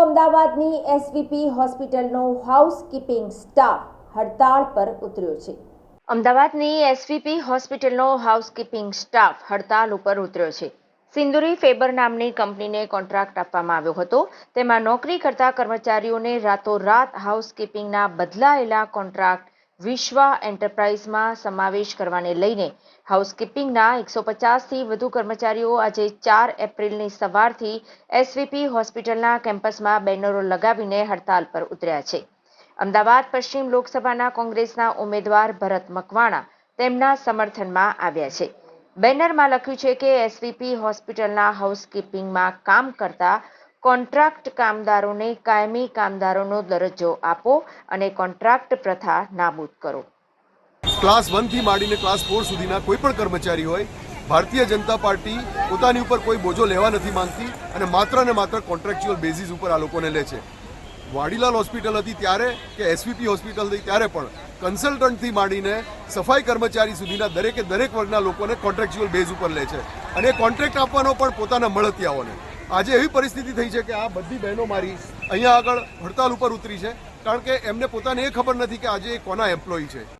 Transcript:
અમદાવાદની એસવીપી હોસ્પિટલનો housekeeping staff હડતાળ પર ઉતર્યો છે. અમદાવાદની એસવીપી હોસ્પિટલનો હાઉસકીપિંગ સ્ટાફ હડતાળ ઉપર ઉતર્યો છે. સિંદુરી ફેબર નામની કંપનીને કોન્ટ્રાક્ટ આપવામાં આવ્યો હતો. તેમાં નોકરી કરતા કર્મચારીઓને રાતોરાત હાઉસકીપિંગના બદલાયેલા કોન્ટ્રાક્ટ વિશ્વા એન્ટરપ્રાઇઝમાં સમાવેશ કરવાને લઈને હાઉસકીપિંગના એકસો પચાસથી વધુ કર્મચારીઓ આજે ચાર એપ્રિલની સવારથી એસવીપી હોસ્પિટલના કેમ્પસમાં બેનરો લગાવીને હડતાલ પર ઉતર્યા છે. અમદાવાદ પશ્ચિમ લોકસભાના કોંગ્રેસના ઉમેદવાર ભરત મકવાણા તેમના સમર્થનમાં આવ્યા છે. બેનરમાં લખ્યું છે કે એસવીપી હોસ્પિટલના હાઉસકીપિંગમાં કામ કરતા કોન્ટ્રાક્ટ કામદારોને કાયમી કામદારોનો દરજ્જો આપો અને કોન્ટ્રાક્ટ પ્રથા નાબૂદ કરો. ક્લાસ વનથી માંડીને ક્લાસ ફોર સુધીના કોઈ પણ કર્મચારી હોય, ભારતીય જનતા પાર્ટી પોતાની ઉપર કોઈ બોજો લેવા નથી માંગતી અને માત્ર ને માત્ર કોન્ટ્રાક્ચ્યુઅલ બેઝિસ ઉપર આ લોકોને લે છે. વાડીલાલ હોસ્પિટલ હતી ત્યારે કે એસવીપી હોસ્પિટલ હતી ત્યારે પણ કન્સલ્ટન્ટથી માંડીને સફાઈ કર્મચારી સુધીના દરેકે દરેક વર્ગના લોકોને કોન્ટ્રાક્ચ્યુઅલ બેઝ ઉપર લે છે. અને કોન્ટ્રાક્ટ આપવાનો પણ પોતાના મળતિયાઓને. આજે એવી પરિસ્થિતિ થઈ છે કે આ બધી બહેનો મારી અહીંયા આગળ હડતાલ ઉપર ઉતરી છે, કારણ કે એમને પોતાને એ ખબર નથી કે આજે એ કોના એમ્પ્લોયી છે.